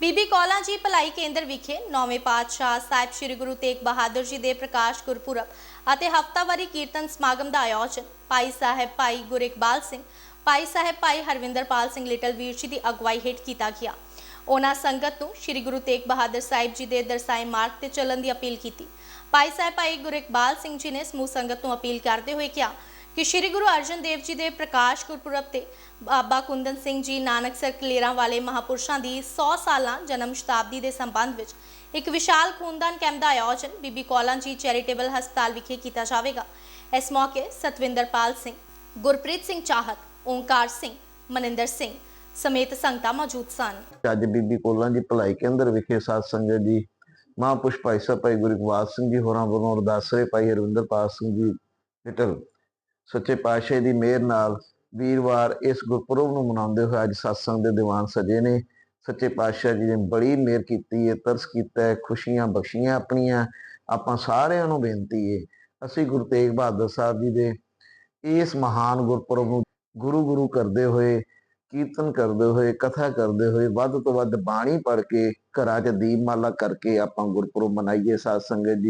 ਬੀਬੀ ਕੌਲਾਂ ਜੀ ਭਲਾਈ ਕੇਂਦਰ ਵਿਖੇ ਨੌਵੇਂ ਪਾਤਸ਼ਾਹ ਸਾਹਿਬ ਸ੍ਰੀ ਗੁਰੂ ਤੇਗ ਬਹਾਦਰ ਜੀ ਦੇ ਪ੍ਰਕਾਸ਼ ਗੁਰਪੁਰਬ ਅਤੇ ਹਫ਼ਤਾਵਾਰੀ ਕੀਰਤਨ ਸਮਾਗਮ ਦਾ ਆਯੋਜਨ। ਭਾਈ ਸਾਹਿਬ ਭਾਈ ਗੁਰਿਕਬਾਲ ਸਿੰਘ, ਭਾਈ ਸਾਹਿਬ ਭਾਈ ਹਰਵਿੰਦਰਪਾਲ ਸਿੰਘ ਲਿਟਲ ਵੀਰ ਜੀ ਦੀ ਅਗਵਾਈ ਹੇਠ ਕੀਤਾ ਗਿਆ। ਉਹਨਾਂ ਸੰਗਤ ਨੂੰ ਸ੍ਰੀ ਗੁਰੂ ਤੇਗ ਬਹਾਦਰ ਸਾਹਿਬ ਜੀ ਦੇ ਦਰਸਾਏ ਮਾਰਗ ਤੇ ਚੱਲਣ ਦੀ ਅਪੀਲ ਕੀਤੀ। ਭਾਈ ਸਾਹਿਬ ਭਾਈ ਗੁਰਿਕਬਾਲ ਸਿੰਘ ਜੀ ਨੇ ਸਮੂਹ ਸੰਗਤ ਨੂੰ ਅਪੀਲ ਕਰਦੇ ਹੋਏ ਕਿਹਾ ਕਿ ਸ੍ਰੀ ਗੁਰੂ ਅਰਜਨ ਦੇਵ ਜੀ ਦੇ ਪ੍ਰਕਾਸ਼ ਗੁਰਪੁਰਬ ਤੇ ਬਾਬਾ ਕੁੰਦਨ ਸਿੰਘ ਜੀ ਨਾਨਕ ਕਲੇਰਾਂ ਵਾਲੇ ਮਹਾਪੁਰਸ਼ਾਂ ਦੀ 100 ਸਾਲਾਂ ਜਨਮ ਸ਼ਤਾਬਦੀ ਦੇ ਸੰਬੰਧ ਵਿੱਚ ਇੱਕ ਵਿਸ਼ਾਲ ਖੂਨਦਾਨ ਕੈਂਪ ਦਾ ਆਯੋਜਨ ਬੀਬੀ ਕੌਲਾਂ ਜੀ ਚੈਰੀਟੇਬਲ ਹਸਪਤਾਲ ਵਿਖੇ ਕੀਤਾ ਜਾਵੇਗਾ। ਇਸ ਮੌਕੇ ਸਤਵਿੰਦਰਪਾਲ ਸਿੰਘ, ਗੁਰਪ੍ਰੀਤ ਸਿੰਘ ਚਾਹਤ, ਓਂਕਾਰ ਸਿੰਘ, ਮਨਿੰਦਰ ਸਿੰਘ ਸਮੇਤ ਸੰਗਤਾਂ ਮੌਜੂਦ ਸਨ। ਅੱਜ ਬੀਬੀ ਕੋਲਾਂ ਦੀ ਭਲਾਈ ਕੇਂਦਰ ਵਿਖੇ ਸਾਧ ਸੰਗਤ ਜੀ, ਮਹਾਂਪੁਰਸ਼ ਭਾਈ ਸਾਹਿਬ ਭਾਈ ਗੁਰਗਵਾਲ ਸਿੰਘ ਜੀ ਹੋਰਾਂ ਵੱਲੋਂ ਅਰਦਾਸਰੇ ਭਾਈ ਹਰਵਿੰਦਰਪਾਲ ਸਿੰਘ ਜੀ ਲਿਟਲ ਸੱਚੇ ਪਾਤਸ਼ਾਹ ਦੀ ਮਿਹਰ ਨਾਲ ਵੀਰਵਾਰ ਇਸ ਗੁਰਪੁਰਬ ਨੂੰ ਮਨਾਉਂਦੇ ਹੋਏ ਅੱਜ ਸਤਸੰਗ ਦੇ ਦੀਵਾਨ ਸਜੇ ਨੇ। ਸੱਚੇ ਪਾਤਸ਼ਾਹ ਜੀ ਨੇ ਬੜੀ ਮਿਹਰ ਕੀਤੀ ਹੈ, ਤਰਸ ਕੀਤਾ ਹੈ, ਖੁਸ਼ੀਆਂ ਬਖਸ਼ੀਆਂ ਆਪਣੀਆਂ। ਆਪਾਂ ਸਾਰਿਆਂ ਨੂੰ ਬੇਨਤੀ ਹੈ, ਅਸੀਂ ਗੁਰੂ ਤੇਗ ਬਹਾਦਰ ਸਾਹਿਬ ਜੀ ਦੇ ਇਸ ਮਹਾਨ ਗੁਰਪੁਰਬ ਨੂੰ ਗੁਰੂ ਗੁਰੂ ਕਰਦੇ ਹੋਏ, ਕੀਰਤਨ ਕਰਦੇ ਹੋਏ, ਕਥਾ ਕਰਦੇ ਹੋਏ ਵੱਧ ਤੋਂ ਵੱਧ ਬਾਣੀ ਪੜ੍ਹ ਕੇ ਘਰਾਂ 'ਚ ਦੀਪਮਾਲਾ ਕਰਕੇ ਆਪਾਂ ਗੁਰਪੁਰਬ ਮਨਾਈਏ ਸਾਧ ਸੰਗਤ ਜੀ।